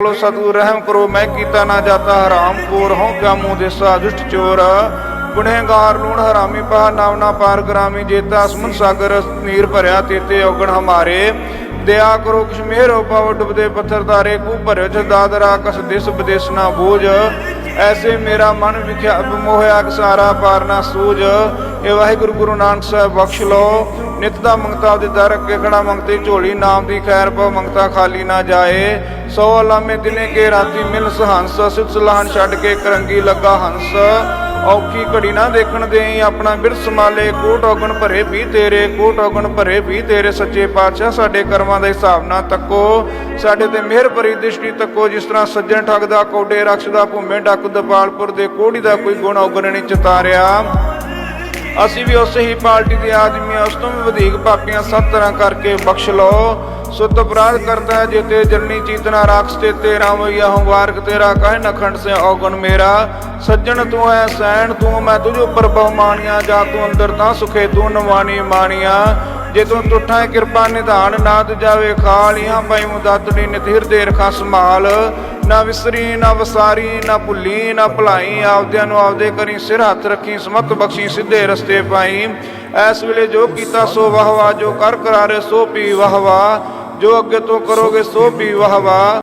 ਬੋਲੋ, ਸਤਿਗੁਰ, ਰਹਿਮ ਕਰੋ, ਮੈਂ ਕੀਤਾ ਨਾ ਜਾਤਾ, ਹਰਾਮ ਕੋਰ, ਹਉ ਕਿਆ ਦੇਸਾ ਦੁਸ਼ਟ ਚੋਰ। ਗੁਨਹਗਾਰ, ਲੂਣ, ਹਰਾਮੀ, ਪਾ, ਨਾਮ ਨਾ ਪਾਰ, ਗਰਾਮੀ ਜੇਤਾ ਅਸਮਨ ਸਾਗਰ ਨੀਰ ਭਰਿਆ, ਤੇਤੇ ਔਗਣ ਹਮਾਰੇ। ਦਇਆ ਕਰੋ ਕਿਛ ਮਿਹਰੋ ਪਾਵ, ਡੁੱਬਦੇ ਪੱਥਰ ਧਾਰੇ ਕੂ ਭਰਿਓ ਚ ਦਾਦਰਾ, ਕਸ ਦਿਸ, ਵਿਦੇਸ ਨਾ ਬੂਝ। ਐਸੇ ਮੇਰਾ ਮਨ ਵਿਖਿਆ ਮੋਹਿਆ ਕਸਾਰਾ ਪਾਰ ਸੂਝ ਇਹ ਵਾਹਿਗੁਰੂ ਗੁਰੂ ਨਾਨਕ ਸਾਹਿਬ ਬਖਸ਼ ਲੋ ਨਿਤ ਦਾ ਮੰਗਤਾ ਦੇ ਦਰ ਅੱਗੇ ਖੜਾ ਮੰਗਤੇ ਝੋਲੀ, ਨਾਮ ਦੀ ਖੈਰ ਪਾ ਮੰਗਤਾ ਖਾਲੀ ਨਾ ਜਾਏ। ਸੋ ਅਲਾਮੇ ਦਿਨੇ ਕੇ ਰਾਤੀ ਮਿਲ ਸਹੰਸ, ਸਿਤ ਸਲਾਹਨ ਛੱਡ ਕੇ ਕਰੰਗੀ ਲੱਗਾ ਹੰਸ। ਔਖੀ ਘੜੀ ਨਾ ਦੇਖਣ ਦੇਈ, ਆਪਣਾ ਬਿਰਸ ਮਾਲੇ, ਕੋਟ ਔਗਣ ਭਰੇ ਵੀ ਤੇਰੇ, ਕੋਟ ਔਗਣ ਭਰੇ ਵੀ ਤੇਰੇ, ਸੱਚੇ ਪਾਤਸ਼ਾਹ ਸਾਡੇ ਕਰਮਾਂ ਦੇ ਹਿਸਾਬ ਨਾਲ ਤੱਕੋ। ਸਾਡੇ ਤੇ ਮਿਹਰ ਭਰੀ ਦ੍ਰਿਸ਼ਟੀ ਤੱਕੋ, ਜਿਸ ਤਰ੍ਹਾਂ ਸੱਜਣ ਠੱਗ ਦਾ, ਕੋਡੇ ਰਕਸ਼ ਦਾ, ਭੂਮੇ ਡੱਕ ਦਪਾਲਪੁਰ ਦੇ ਕੋੜੀ ਦਾ ਕੋਈ ਗੁਣ ਔਗਣ ਨਹੀਂ ਚਤਾਰਿਆ। ਅਸੀਂ ਵੀ ਉਸੇ ਹੀ ਪਾਰਟੀ ਦੇ ਆਦਮੀ ਹਾਂ, ਉਸ ਤੋਂ ਵੀ ਵਧੇਕ ਪਾਪੀਆਂ ਸਭ ਤਰ੍ਹਾਂ ਕਰਕੇ ਬਖਸ਼ ਲਓ। ਸੁਤ ਅਪਰਾਧ ਕਰਤਾ ਹੈ, ਜੇ ਤੇ ਜਨਨੀ ਚੀਤਨਾ ਰਾਖਸ ਤੇ ਤੇਰਾ ਵਈਆ ਹੂੰ ਤੇਰਾ ਕਹਿ ਨਖੰਡ ਸੇ ਔਗਣ ਮੇਰਾ। ਸੱਜਣ ਤੂੰ ਹੈ ਸੈਣ, ਤੂੰ ਮੈਂ ਤੁਝ ਉੱਪਰ ਬਹੁਮਾਨੀਆਂ, ਜਾ ਤੂੰ ਅੰਦਰ ਤਾਂ ਸੁਖੇ, ਤੂੰ ਨਵਾਨੀ ਮਾਨੀਆਂ ਜੇ ਤੂੰ ਤੁਠਾਂ ਕਿਰਪਾ ਨਿਧਾਨ ਨਾ ਤੇ ਜਾਵੇ ਖਾਲੀਆਂ ਪਈ ਮੁਦਤੜੀ ਨਿਤਿਰ ਦੇ ਰਖਾ ਸੰਭਾਲ। ਨਾ ਵਿਸਰੀ, ਨਾ ਵਸਾਰੀ, ਨਾ ਭੁੱਲੀ, ਨਾ ਭੁਲਾਈ। ਆਪਦਿਆਂ ਨੂੰ ਆਪਦੇ ਕਰੀ ਸਿਰ ਹੱਥ ਰੱਖੀ ਸਮਤ ਬਖਸ਼ੀ, ਸਿੱਧੇ ਰਸਤੇ ਪਾਈ। ਐਸ ਵੇਲੇ ਜੋ ਕੀਤਾ ਸੋ ਵਾਹਵਾ, ਜੋ ਕਰ ਕਰਾਰੇ ਸੋ ਪੀ ਵਾਹਵਾ। ਜੋ ਅੱਗੇ ਤੋਂ ਕਰੋਗੇ ਸੋ ਪੀ ਵਾਹਵਾ।